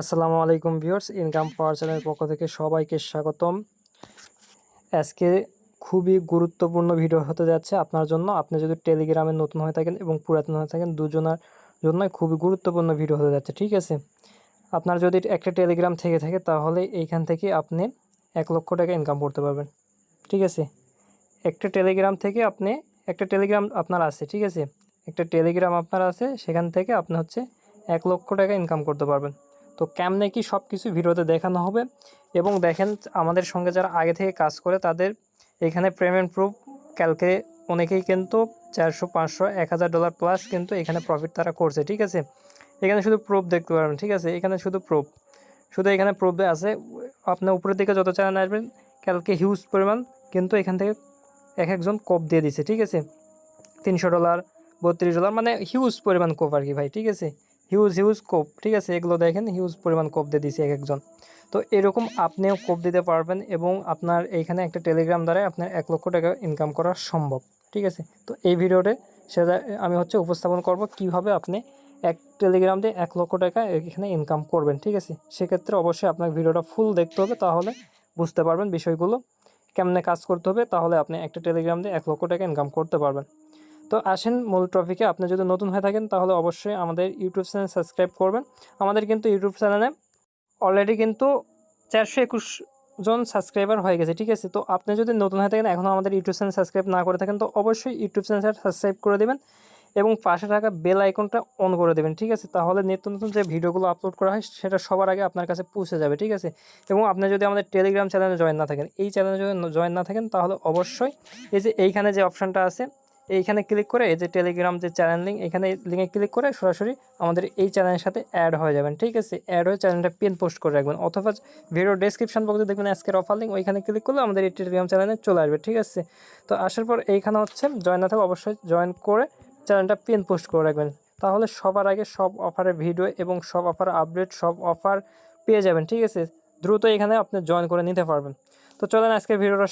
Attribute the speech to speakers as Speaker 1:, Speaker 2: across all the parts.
Speaker 1: আসসালামু আলাইকুম viewers income পাওয়ার চ্যানেলের পক্ষ থেকে সবাইকে স্বাগতম। আজকে খুবই গুরুত্বপূর্ণ ভিডিও হতে যাচ্ছে আপনার জন্য। আপনি যদি টেলিগ্রামে নতুন হয়ে থাকেন এবং পুরাতন হয়ে থাকেন, দুজনের জন্য খুবই গুরুত্বপূর্ণ ভিডিও হতে যাচ্ছে, ঠিক আছে? আপনার যদি একটা টেলিগ্রাম থেকে থাকে, তাহলে এইখান থেকে আপনি এক লক্ষ টাকা ইনকাম করতে পারবেন, ঠিক আছে? একটা টেলিগ্রাম থেকে আপনি, একটা টেলিগ্রাম আপনার আছে, ঠিক আছে? একটা টেলিগ্রাম আপনার আছে, সেখান থেকে আপনি হচ্ছে এক লক্ষ টাকা ইনকাম করতে পারবেন। তো কেমনে কি সব কিছু ভিডিওতে দেখানো হবে? এবং দেখেন আমাদের সঙ্গে যারা আগে থেকে কাজ করে, তাদের এখানে পেমেন্ট প্রুফ কালকে অনেকেই কিন্তু চারশো, পাঁচশো, এক হাজার ডলার প্লাস কিন্তু এখানে প্রফিট তারা করছে, ঠিক আছে? এখানে শুধু প্রুফ দেখতে পারবেন, ঠিক আছে? এখানে শুধু প্রুফ শুধু এখানে প্রুফ আছে আপনার উপরের দিকে যত চ্যানেল আসবেন কালকে হিউজ পরিমাণ কিন্তু এখান থেকে এক একজন কোপ দিয়ে দিছে, ঠিক আছে? তিনশো ডলার বত্রিশ ডলার মানে হিউজ পরিমাণ কোপ আর কি ভাই, ঠিক আছে? হিউজ হিউজ কোপ ঠিক আছে? এগুলো দেখেন হিউজ পরিমাণ কোপ দিয়ে দিছে এক একজন তো এরকম আপনিও কোপ দিতে পারবেন এবং আপনার এইখানে একটা টেলিগ্রাম দ্বারা আপনার এক লক্ষ টাকা ইনকাম করা সম্ভব, ঠিক আছে? তো এই ভিডিওতে সেটা আমি হচ্ছে উপস্থাপন করব কীভাবে আপনি এক টেলিগ্রাম দিয়ে এক লক্ষ টাকা এখানে ইনকাম করবেন, ঠিক আছে? সেক্ষেত্রে অবশ্যই আপনার ভিডিওটা ফুল দেখতে হবে, তাহলে বুঝতে পারবেন বিষয়গুলো। কেমনে কাজ করতে হবে, তাহলে আপনি একটা টেলিগ্রাম দিয়ে এক লক্ষ টাকা ইনকাম করতে পারবেন। তো আসেন মূল টপিকে আপনি যদি নতুন হয়ে থাকেন, তাহলে অবশ্যই আমাদের ইউটিউব চ্যানেল সাবস্ক্রাইব করবেন। আমাদের কিন্তু ইউটিউব চ্যানেলে অলরেডি কিন্তু চারশো একুশ জন সাবস্ক্রাইবার হয়ে গেছে, ঠিক আছে? তো আপনি যদি নতুন হয়ে থাকেন, এখনও আমাদের ইউটিউব চ্যানেল সাবস্ক্রাইব না করে থাকেন, তো অবশ্যই ইউটিউব চ্যানেল সাবস্ক্রাইব করে দেবেন এবং পাশে থাকা বেল আইকনটা অন করে দেবেন, ঠিক আছে? তাহলে নিত্য নতুন যে ভিডিওগুলো আপলোড করা হয়, সেটা সবার আগে আপনার কাছে পৌঁছে যাবে, ঠিক আছে? এবং আপনি যদি আমাদের টেলিগ্রাম চ্যানেলে জয়েন না থাকেন, এই চ্যানেলে যদি জয়েন না থাকেন, তাহলে অবশ্যই এই যে এইখানে যে অপশানটা আছে এইখানে ক্লিক করে এই যে টেলিগ্রাম যে চ্যানেল লিঙ্ক এখানে লিঙ্কে ক্লিক করে সরাসরি আমাদের এই চ্যানেলের সাথে অ্যাড হয়ে যাবেন। ঠিক আছে? অ্যাড হয়ে চ্যানেলটা পিন পোস্ট করে রাখবেন। অথবা ভিডিও ডেসক্রিপশন বক্সে দেখবেন আজকের অফার লিঙ্ক ওইখানে ক্লিক করলে আমাদের এই টেলিগ্রাম চ্যানেলে চলে আসবে। ঠিক আছে? তো আসার পর এইখানে হচ্ছে জয়েন না থাকলে অবশ্যই জয়েন করে চ্যানেলটা পিন পোস্ট করে রাখবেন। তাহলে সবার আগে সব অফারের ভিডিও এবং সব অফার আপডেট সব অফার পেয়ে যাবেন। ঠিক আছে? দ্রুত এখানে আপনি জয়েন করে নিতে পারবেন। তো চলেন আজকের ভিডিওটা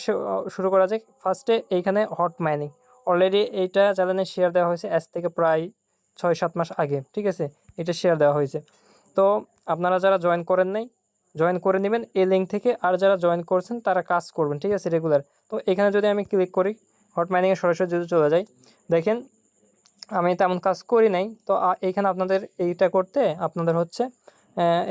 Speaker 1: শুরু করা যাক। ফার্স্টে এইখানে হট মাইনিং অলরেডি এইটা চ্যানেলে শেয়ার দেওয়া হয়েছে আজ থেকে প্রায় ছয়, সাত মাস আগে, ঠিক আছে? এটা শেয়ার দেওয়া হয়েছে। তো আপনারা যারা জয়েন করেন নাই জয়েন করে নেবেন এই লিঙ্ক থেকে, আর যারা জয়েন করছেন তারা কাজ করবেন, ঠিক আছে রেগুলার তো এখানে যদি আমি ক্লিক করি হট মাইনিংয়ে সরাসরি যদি চলে যাই, দেখেন আমি তেমন কাজ করি নাই, তো এইখানে আপনাদের এইটা করতে আপনাদের হচ্ছে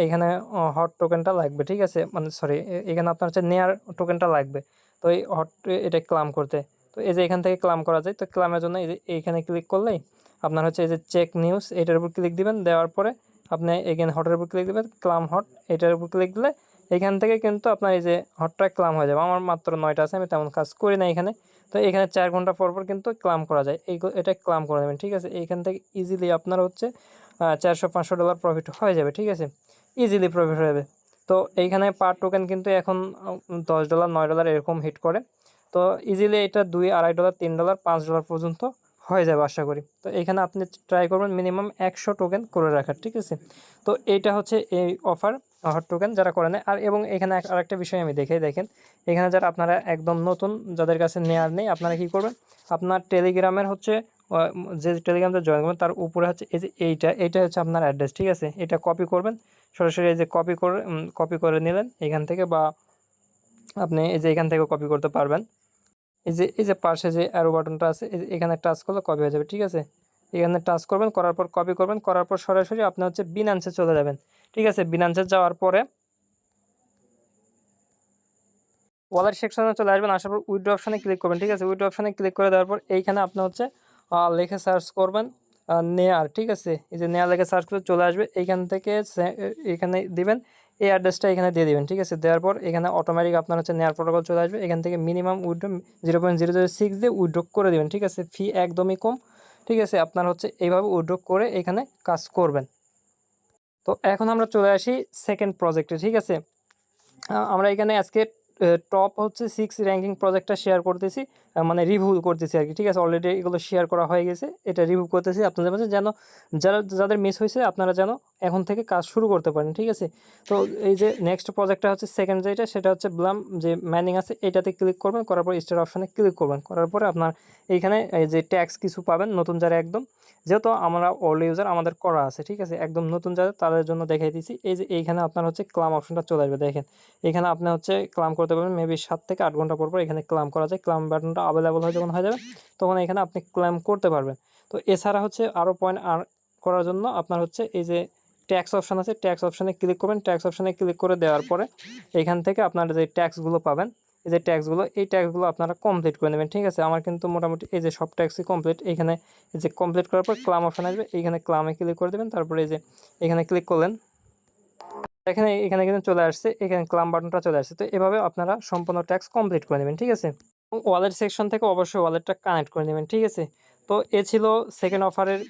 Speaker 1: এইখানে হট টোকেনটা লাগবে, ঠিক আছে? মানে সরি এখানে আপনার হচ্ছে নেয়ার টোকেনটা লাগবে। তো এই হট এটা ক্লাম করতে। তো এই যে এখান থেকে ক্লাম করা যায়, তো ক্লামের জন্য এই যে এইখানে ক্লিক করলেই আপনার হচ্ছে এই যে চেক নিউজ এটার উপর ক্লিক দিবেন, দেওয়ার পরে আপনি এগেন হটের উপর ক্লিক দেবেন ক্লাম হট এটার উপর ক্লিক দিলে এখান থেকে কিন্তু আপনার এই যে হটটা ক্লাম হয়ে যাবে। আমার মাত্র নয়টা আছে, আমি তেমন কাজ করি না এখানে। তো এখানে চার ঘণ্টা পর পর কিন্তু ক্লাম করা যায়। এই এটা ক্লাম করে নেবেন, ঠিক আছে? এইখান থেকে ইজিলি আপনার হচ্ছে চারশো পাঁচশো ডলার প্রফিট হয়ে যাবে, ঠিক আছে? ইজিলি প্রফিট হয়ে যাবে। তো এইখানে পার টোকেন কিন্তু এখন দশ ডলার নয় ডলার এরকম হিট করে। তো ইজিলি এটা দুই, আড়াই ডলার তিন ডলার পাঁচ ডলার পর্যন্ত হয়ে যাবে আশা করি। তো এখানে আপনি ট্রাই করবেন মিনিমাম একশো টোকেন করে রাখার, ঠিক আছে? তো এইটা হচ্ছে এই অফার হট টোকেন যারা করে নেয়। আর এবং এখানে আরেকটা বিষয় আমি দেখে দেখেন। এখানে যারা আপনারা একদম নতুন, যাদের কাছে নেওয়ার নেই, আপনারা কি করবেন? আপনার টেলিগ্রামের হচ্ছে যে টেলিগ্রামটা জয়েন করবেন, তার উপরে হচ্ছে এই যে এইটা এইটা হচ্ছে আপনার অ্যাড্রেস ঠিক আছে? এটা কপি করবেন। সরাসরি এই যে কপি করে কপি করে নিলেন এখান থেকে বা আপনি এই যে এখান থেকে কপি করতে পারবেন। এই যে এই যে পাশে যে অ্যারো বাটনটা আছে এখানে টাচ করলে কপি হয়ে যাবে, ঠিক আছে? এখানে টাচ করবেন, করার পর কপি করবেন, করার পর সরাসরি আপনি হচ্ছে বিনান্সে চলে যাবেন, ঠিক আছে? বিনান্সে যাওয়ার পরে ওয়ালেট সেকশনে চলে আসবেন, আসার পর উইড্রো অপশানে ক্লিক করবেন, ঠিক আছে? উইড্রো অপশানে ক্লিক করে দেওয়ার পর এইখানে আপনি হচ্ছে লেখে সার্চ করবেন নেয়ার, ঠিক আছে? এই যে নেয়ার লেখে সার্চ করে চলে আসবে, এইখান থেকে এখানে দিবেন এই অ্যাড্রেসটা এখানে দিয়ে দেবেন, ঠিক আছে? দেওয়ার পর এখানে অটোমেটিক আপনার হচ্ছে নেয়ার প্রোটোকল চলে আসবে। এখান থেকে minimum withdraw zero point zero zero six দিয়ে উইড্রো করে দেবেন, ঠিক আছে? ফি একদমই কম, ঠিক আছে? আপনার হচ্ছে এইভাবে উইড্রো করে এখানে কাজ করবেন। তো এখন আমরা চলে আসি সেকেন্ড প্রজেক্টে ঠিক আছে? আমরা এখানে আজকে টপ হচ্ছে সিক্স র্যাঙ্কিং প্রজেক্টটা শেয়ার করতেছি। মানে রিভিউ করতেছি আর কি ঠিক আছে? অলরেডি এগুলো শেয়ার করা হয়ে গেছে। এটা রিভিউ করতেছি। আপনাদের মাঝে যেন যারা, যাদের মিস হয়েছে, আপনারা যেন এখন থেকে কাজ শুরু করতে পারেন। ঠিক আছে? তো এই যে নেক্সট প্রজেক্টটা হচ্ছে সেকেন্ড যেটা, সেটা হচ্ছে ব্লাম যে ম্যানিং আছে, এটাতে ক্লিক করবেন। করার পর স্টার অপশানে ক্লিক করবেন। করার পরে আপনার এইখানে, এই যে ট্যাক্স কিছু পাবেন, নতুন যারা একদম, যেহেতু আমরা ওল্ড ইউজার আমাদের করা আছে। ঠিক আছে? একদম নতুন যারা, তাদের জন্য দেখাই দিচ্ছি এই যে এইখানে আপনার হচ্ছে ক্লাম অপশনটা চলে আসবে। দেখেন এখানে আপনি হচ্ছে ক্লাম করতে পারবেন। মেবি সাত থেকে আট ঘণ্টা পর পর এখানে ক্লাম করা যায়। ক্লাম বাটনটা অ্যাভেলেবল হয় যখন হয়ে যাবে, তখন এখানে আপনি ক্লাম করতে পারবেন। তো এছাড়া হচ্ছে আরও পয়েন্ট আর করার জন্য আপনার হচ্ছে এই যে ট্যাক্স অপশান আছে ট্যাক্স অপশানে ক্লিক করবেন। ট্যাক্স অপশানে ক্লিক করে দেওয়ার পরে এখান থেকে আপনারা যে ট্যাক্সগুলো পাবেন, এই যে ট্যাক্সগুলো এই ট্যাক্সগুলো আপনারা কমপ্লিট করে নেবেন, ঠিক আছে? আমার কিন্তু মোটামুটি এই যে সব ট্যাক্সই কমপ্লিট এখানে এই যে কমপ্লিট করার পর ক্লাম অপশান আসবে এইখানে ক্লামে ক্লিক করে দেবেন, তারপরে এই যে এখানে ক্লিক করলেন। এখানে এখানে কিন্তু চলে আসছে, এখানে ক্লাম বাটনটা চলে আসছে। তো এভাবে আপনারা সম্পূর্ণ ট্যাক্স কমপ্লিট করে নেবেন, ঠিক আছে? ওয়ালেট সেকশন থেকে অবশ্যই ওয়ালেটটা কানেক্ট করে নেবেন, ঠিক আছে? তো এ ছিল সেকেন্ড অফারের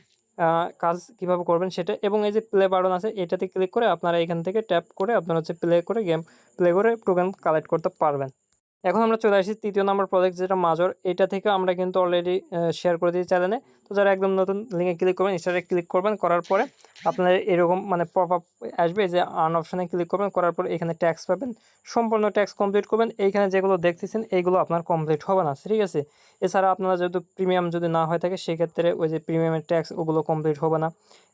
Speaker 1: কাজ কীভাবে করবেন সেটা এবং এই যে প্লে বাটন আছে এটাতে ক্লিক করে আপনারা এখান থেকে ট্যাপ করে আপনারা হচ্ছে প্লে করে গেম প্লে করে টোকেন কালেক্ট করতে পারবেন। এখন আমরা চলে আসি তৃতীয় নম্বর প্রজেক্ট যেটা মাজর এটা থেকে আমরা কিন্তু অলরেডি শেয়ার করে দিয়েছি চ্যানেলে তো যারা একদম নতুন লিঙ্কে ক্লিক করবেন ইনস্টারে ক্লিক করবেন, করার পরে আপনার এরকম মানে পপ আপ আসবে যে আর্ন অপশানে ক্লিক করবেন, করার পর এখানে ট্যাক্স পাবেন, সম্পূর্ণ ট্যাক্স কমপ্লিট করবেন। এইখানে যেগুলো দেখতেছেন, এইগুলো আপনার কমপ্লিট হবে না, ঠিক আছে? এছাড়া আপনারা যেহেতু প্রিমিয়াম যদি না হয়ে থাকে, সেক্ষেত্রে ওই যে প্রিমিয়ামের ট্যাক্স ওগুলো কমপ্লিট হবে না।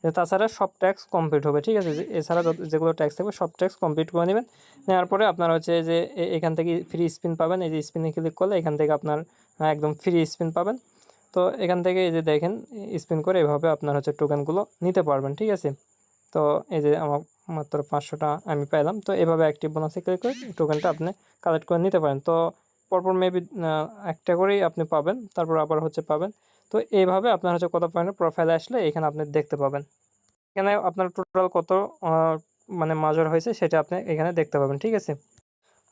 Speaker 1: তাছাড়া সব ট্যাক্স কমপ্লিট হবে, ঠিক আছে? এছাড়া যেগুলো ট্যাক্স থাকবে, সব ট্যাক্স কমপ্লিট করে নেবেন। নেওয়ার পরে আপনার হচ্ছে যে এখান থেকে ফ্রি স্পিন পাবেন। এই যে স্পিনে ক্লিক করলে এখান থেকে আপনার একদম ফ্রি স্পিন পাবেন। তো এখান থেকে এই যে দেখেন স্পিন করে এভাবে আপনার হচ্ছে টোকেনগুলো নিতে পারবেন, ঠিক আছে? তো এই যে আমার মাত্র পাঁচশোটা আমি পেলাম তো এভাবে অ্যাক্টিভ বোনাসে ক্লিক করে টোকেনটা আপনি কালেক্ট করে নিতে পারেন। তো পরপর মেবি একটা করেই আপনি পাবেন, তারপর আবার হচ্ছে পাবেন। তো এইভাবে আপনার হচ্ছে কত পয়েন্টের প্রোফাইলে আসলে এখানে আপনি দেখতে পাবেন। এখানে আপনার টোটাল কত মানে মাজর হয়েছে সেটা আপনি এখানে দেখতে পাবেন, ঠিক আছে?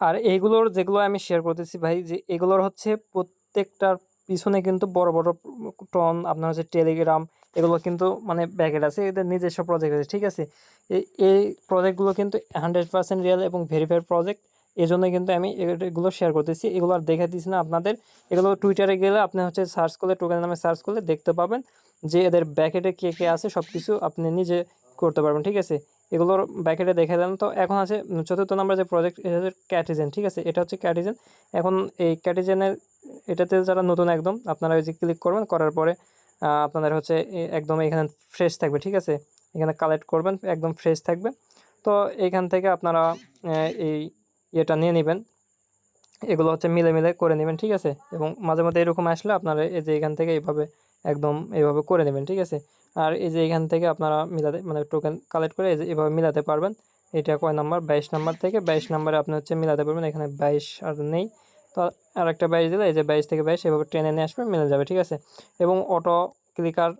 Speaker 1: আর এইগুলোর যেগুলো আমি শেয়ার করতেছি ভাই, যে এগুলোর হচ্ছে প্রত্যেকটার পিছনে কিন্তু বড় বড় টন আপনার হচ্ছে টেলিগ্রাম এগুলো কিন্তু মানে ব্যাকেট আছে, এদের নিজস্ব প্রজেক্ট আছে, ঠিক আছে? এই প্রজেক্টগুলো কিন্তু হান্ড্রেড পার্সেন্ট রিয়েল এবং ভেরিফাইড প্রজেক্ট এই জন্য কিন্তু আমি এগুলো শেয়ার করতেছি। এগুলো আর দেখে দিচ্ছি না আপনাদের। এগুলো টুইটারে গেলে আপনি হচ্ছে সার্চ করলে টোকেন নামে সার্চ করলে দেখতে পাবেন যে এদের ব্যাকেটে কে কে আছে সব কিছু আপনি নিজে করতে পারবেন, ঠিক আছে? এগুলোর ব্যাকেটে দেখে দিলাম। তো এখন আছে চতুর্থ নম্বর যে প্রজেক্ট এটা হচ্ছে ক্যাটিজেন ঠিক আছে? এটা হচ্ছে ক্যাটিজেন এখন এই ক্যাটিজেনের এটাতে যারা নতুন একদম, আপনারা ওই যে ক্লিক করবেন, করার পরে আপনাদের হচ্ছে একদম এখানে ফ্রেশ থাকবে, ঠিক আছে? এখানে কালেক্ট করবেন, একদম ফ্রেশ থাকবে। তো এইখান থেকে আপনারা এই ইয়েটা নিয়ে নেবেন। এগুলো হচ্ছে মিলে মিলে করে নেবেন, ঠিক আছে? এবং মাঝে মাঝে এরকম আসলে আপনারা এই যে এখান থেকে এইভাবে একদম এইভাবে করে নেবেন, ঠিক আছে? আর এই যে এখান থেকে আপনারা মিলাতে মানে টোকেন কালেক্ট করে এই যে এভাবে মিলাতে পারবেন। এটা কয় নাম্বার? বাইশ নাম্বার থেকে। বাইশ নাম্বারে আপনি হচ্ছে মিলাতে পারবেন, এখানে বাইশ আর নেই। তো আর একটা বাইশ দিলে এই যে বাইশ থেকে বাইশ এভাবে ট্রেনে নিয়ে আসবে মিলে যাবে, ঠিক আছে? এবং অটো ক্লিকার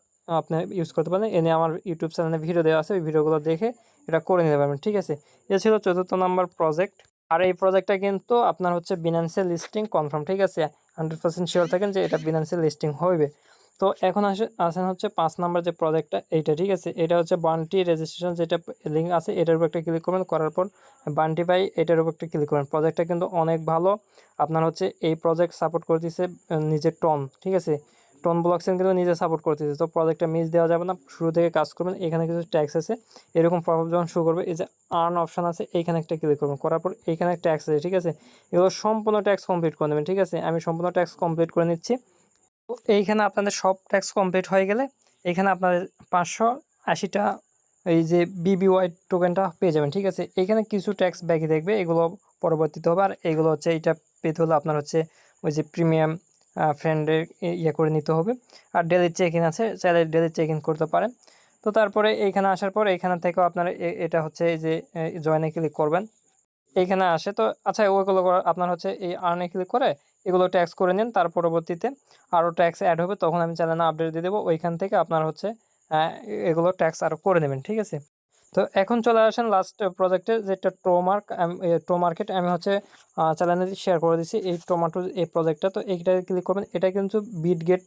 Speaker 1: আপনি ইউজ করতে পারেন। এনে আমার ইউটিউব চ্যানেলে ভিডিও দেওয়া আছে, ওই ভিডিওগুলো দেখে এটা করে নিতে পারবেন, ঠিক আছে? এ ছিল চতুর্থ নাম্বার প্রজেক্ট আর এই প্রজেক্টটা কিন্তু আপনার হচ্ছে বিনান্সিয়াল লিস্টিং কনফার্ম ঠিক আছে? হান্ড্রেড পার্সেন্ট শিওর থাকেন যে এটা বিনান্সিয়াল লিস্টিং হবে তো এখন আসে আসেন হচ্ছে পাঁচ নাম্বার যে প্রজেক্টটা এইটা ঠিক আছে? এটা হচ্ছে বান্টি রেজিস্ট্রেশন যেটা লিঙ্ক আছে এটার উপর একটা ক্লিক করবেন করার পর বান্টি পাই এটার উপর একটা ক্লিক করবেন। প্রজেক্টটা কিন্তু অনেক ভালো। আপনার হচ্ছে এই প্রজেক্ট সাপোর্ট করে আহ, নিজের টন ঠিক আছে? টন ব্লকসেন কিন্তু নিজে সাপোর্ট করতেছে। তো প্রজেক্টটা মিস দেওয়া যাবে না, শুরু থেকে কাজ করবেন, এখানে কিছু ট্যাক্স আছে। এরকম প্রভাব যখন শুরু করবে, এই যে আর্ন অপশান আছে, এইখানে একটা ক্লিক করবেন। করার পর এইখানে ট্যাক্স আছে, ঠিক আছে? এগুলো সম্পূর্ণ ট্যাক্স কমপ্লিট করে নেবেন, ঠিক আছে? আমি সম্পূর্ণ ট্যাক্স কমপ্লিট করে নিচ্ছি। তো এইখানে আপনাদের সব ট্যাক্স কমপ্লিট হয়ে গেলে, এখানে আপনাদের পাঁচশো আশিটা এই যে বিবিওয়াই টোকেনটা পেয়ে যাবেন, ঠিক আছে? এখানে কিছু ট্যাক্স বাকি দেখবে এগুলো পরবর্তীতে হবে। আর এগুলো হচ্ছে, এইটা পেতে হলে আপনার হচ্ছে ওই যে প্রিমিয়াম ফ্রেন্ডের ইয়ে করে নিতে হবে। আর ডেলি চেক ইন আছে, চাইলে ডেলি চেক ইন করতে পারেন। তো তারপরে এইখানে আসার পর এইখানে থেকেও আপনার এটা হচ্ছে এই যে জয়েনে ক্লিক করবেন। এইখানে আসে তো আচ্ছা ওইগুলো আপনার হচ্ছে এই আর্নে ক্লিক করে এগুলো ট্যাক্স করে নিন, তার পরবর্তীতে আরও ট্যাক্স অ্যাড হবে, তখন আমি চ্যানেলে আপডেট দিয়ে দেবো। ওইখান থেকে আপনার হচ্ছে এগুলো ট্যাক্স আরও করে নেবেন, ঠিক আছে? তো এখন চলে আসেন লাস্ট প্রজেক্টে যেটা টোমার্ক টো মার্কেট আমি হচ্ছে চ্যানেলে শেয়ার করে দিচ্ছি এই টোমাটো এই প্রজেক্টটা তো এইটা ক্লিক করবেন, এটা কিন্তু বিট গেট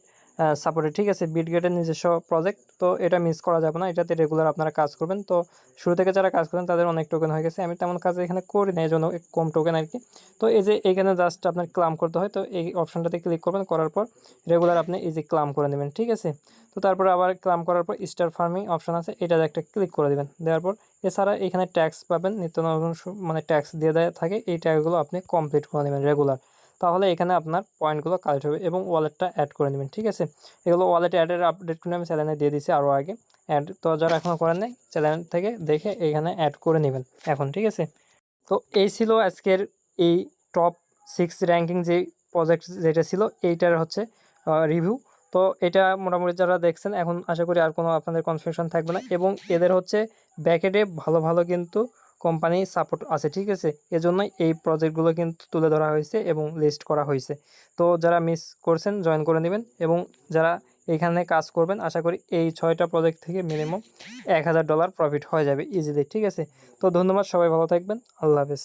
Speaker 1: সাপোর্টে ঠিক আছে বিটগেটের নিজস্ব প্রজেক্ট তো এটা মিস করা যাবে না, এটাতে রেগুলার আপনারা কাজ করবেন। তো শুরু থেকে যারা কাজ করেন, তাদের অনেক টোকেন হয়ে গেছে। আমি তেমন কাজ এখানে করি না এই জন্য কম টোকেন আর কি। তো এই যে এখানে জাস্ট আপনার ক্লাম করতে হয়, তো এই অপশানটাতে ক্লিক করবেন, করার পর রেগুলার আপনি যে ক্লাম করে নেবেন, ঠিক আছে? তো তারপর আবার ক্লাম করার পর স্টার ফার্মিং অপশান আছে এটাতে একটা ক্লিক করে দেবেন। দেওয়ার পর এছাড়া এখানে ট্যাক্স পাবেন, নিত্য নতুন মানে ট্যাক্স দিয়ে দেওয়া থাকে, এই ট্যাক্সগুলো আপনি কমপ্লিট করে নেবেন রেগুলার তাহলে এখানে আপনার পয়েন্টগুলো কালেক্ট হবে এবং ওয়ালেটটা অ্যাড করে নেবেন, ঠিক আছে? এগুলো ওয়ালেট অ্যাডের আপডেট করে আমি চ্যানেলে দিয়ে দিয়েছি আরও আগে। অ্যাড তো যারা এখনও করেন নাই চ্যানেল থেকে দেখে এখানে অ্যাড করে নেবেন এখন, ঠিক আছে? তো এই ছিল আজকের এই টপ সিক্স র্যাঙ্কিং যে প্রজেক্ট যেটা ছিল, এইটার হচ্ছে রিভিউ তো এটা মোটামুটি যারা দেখছেন, এখন আশা করি আর কোনো আপনাদের কনফিউশন থাকবে না এবং এদের হচ্ছে ব্যাকেটে ভালো ভালো কিন্তু কোম্পানি সাপোর্ট আছে, ঠিক আছে? এজন্যই এই প্রজেক্টগুলো কিন্তু তুলে ধরা হয়েছে এবং লিস্ট করা হয়েছে। তো যারা মিস করছেন জয়েন করে নেবেন এবং যারা এখানে কাজ করবেন, আশা করি এই ছয়টা প্রজেক্ট থেকে মিনিমাম এক হাজার ডলার প্রফিট হয়ে যাবে ইজিলি ঠিক আছে? তো ধন্যবাদ, সবাই ভালো থাকবেন, আল্লাহ হাফেজ।